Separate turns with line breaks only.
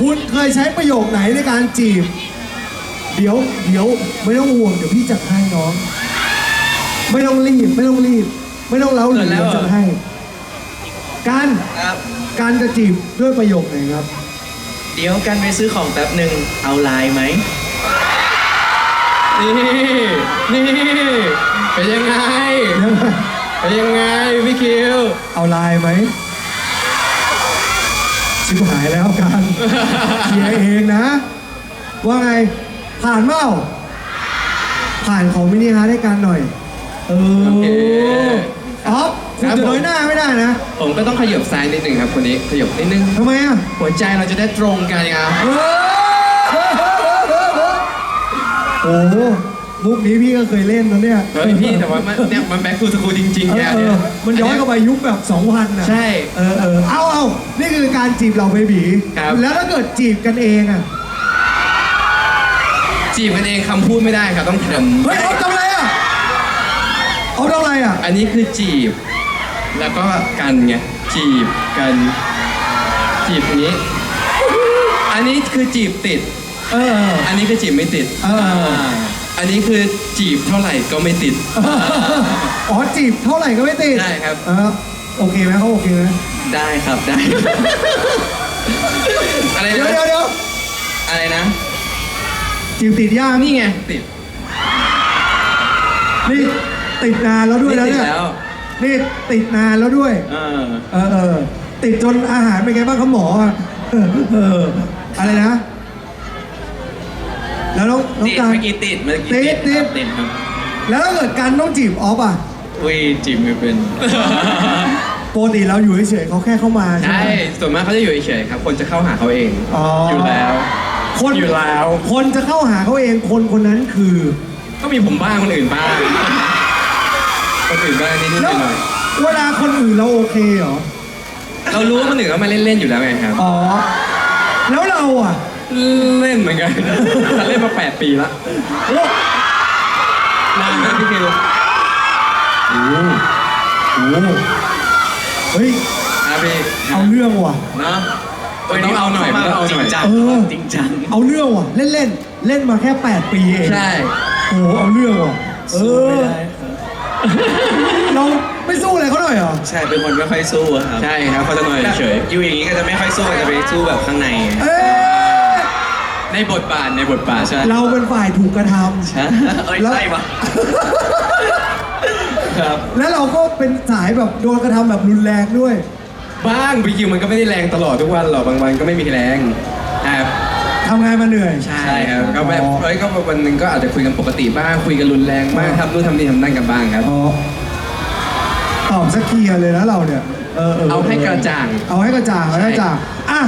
คุณเคยใช้ประโยคไหนในการจีบ เดี๋ยวเดี๋ยวไม่ต้องห่วงเดี๋ยวพี่จัดให้น้อง ไม่ต้องรีบไม่ต้องรีบ ไม่ต้องเล้าหรือ
เกิดแล้วเหรอ
จัดให้ การ
ครับ
การจะจีบด้วยประโยคไหนครับ
เดี๋ยวกันไปซื้อของแป๊บหนึ่งเอาไลน์ไหม
นี่ นี่ เป็นยังไง เป็นยังไงพี่คิว
เอาไลน์ไหม ชิบหายแล้วกันเคลียร์เองนะ ว่าไงผ่านเปล่าผ่านของมินิฮาร์ดให้กันหน่อย เอ
โอเค
ออฟคุณ
ครับ
จะ
ผม
น้อยหน้าไม่ได้นะ
ผมก็ต้องขยับซ้ายนิดนึงครับคนนี้ขยับนิดนึง
ทำไมอะ
หัวใจเราจะได้ตรงกันครับ
เออโอ้โห มุกนี้พี่ก็เคยเล่นนะเนี่ย
เฮ้ยพี่แต่ว่ามันเนี่ยมันแบ็คทูสกูจริง
เอ
ๆเนี่ย
อเอ
เนี่
อยมันย้อนกลับไปยุคแบบ2,000นะ
ใช่
เออเออเอาเอานี่คือการจีบเราเบบี
ครับ
แล้วถ้าเกิดจีบกันเองอะ
จีบกันเองคำพูดไม่ได้ครับต้องท
เฮ้ยเอาทำอะไรอะเอาทำอะไรอะำ
อันนี้คือจีบ แล้วก็กันไงจีบกัน จีบอย่างนี้ อันนี้คือจีบติด
เออ
อันนี้คือจีบไม่ติด
เออ
อันนี้คือจีบเท่าไหร่ก็ไม่ติด
อ๋อจีบเท่าไหร่ก็ไม่ติด
ได้ครับ
เออโอเคไหมเขาโอเคไหม
ได้ครับได้
อะไร
เดี๋ยว
นะ
เดี๋ยวเดี๋ยว
อะไรนะ
จีบติดยาก
นี่ไงติด
นี่ติดนานแล้วด้วยนะ
ติด
เนี่ย
แล้ว
นี่ติดนานแล้วด้วย
เออ
เออเออติดจนอาหารเป็นไงบ้างครับหมออะเออเอออะไรนะ แล้วน้องน้อง
ติด
การ
เมื่อกี้ติดเมื่อกี้
ติดติด
ครับติดครับ
แล้วถ้าเกิดการต้องจีบออฟอะ
อุ้ยจีบไม่เป็น
ปกติเราอยู่เฉยๆเขาแค่เข้ามาใช่
ใช่
ไหม
ส่วนมากเขาจะอยู่เฉยๆครับ คนจะเข้าหาเขาเอง
อ๋ออ
อ ยู่แล้ว
คน
อยู่แล้ว
คนจะเข้าหาเขาเองคนคนนั้นคือ
ก็มีผมบ้างคนอื่นบ้าง คนอื่นบ้างนิดๆห
แล้ว
น่อย
เวลาคนอื่นเราโอเคเหรอ
ๆเรารู้ว่าคนอื่นเขามาเล่นๆอยู่แล้วไงครับ
อ๋อ แล้วเราอะ
เล่นเหมือนกันเล่นมา8ปีละ
โอ้
นานนะพี่คิว
โหโอ้โหเฮ้ย
ครับพี่
เอาเรื่องว่ะ
เนาะต้องเอาหน่อยมันต้องเอาห
จริ
น่
ง
อย
จัง
เออ
จริงจัง
เอาเรื่องว่ะ เล่นเล่นๆเล่นมาแค่ 8 ปีเอง
ใช่
โอ้โหเอาเรื่องว่ะ เอ
สู้
อ
ไม่ได้ครับ
เราไม่สู้อะไรเขาหน่อยเหรอ
ใช่เป็นคนไม่ค่อยสู้อะครับ
ใช่ครับเขาจะหน่อยเฉย
อยู่อย่างนี้ก็จะไม่ค่อยสู้ก็จะไปสู้แบบข้างใน
เอ้ย
ในบทบาทในบทบาทใช่
เราเป็นฝ่ายถูกกระท
ใช่เอ้ย
แล้ว
ใช่ปะครับำ
แล้วเราก็เป็นสายแบบโดนกระทำแบบรุนแรงด้วย
บ้างพี่คิวมันก็ไม่ได้แรงตลอดทุกวันหรอกบางวันก็ไม่มีแรงครับ
ทำงานมาเหนื่อย
ใช่ครับก็แบบ
อ๋อ
เอ้ยก็วันหนึ่งก็อาจจะคุยกันปกติบ้างคุยกันรุนแรงบ้าง
อ๋อ
ทำนู่นทำนี่ทำนั่นกันบ้างครับ
อ๋อตอบสักเคลียร์เลยนะเราเนี่ย เออ
เอาให้กระจ่าง
เอาให้กระจ่างเอาให้กระจ่างอะ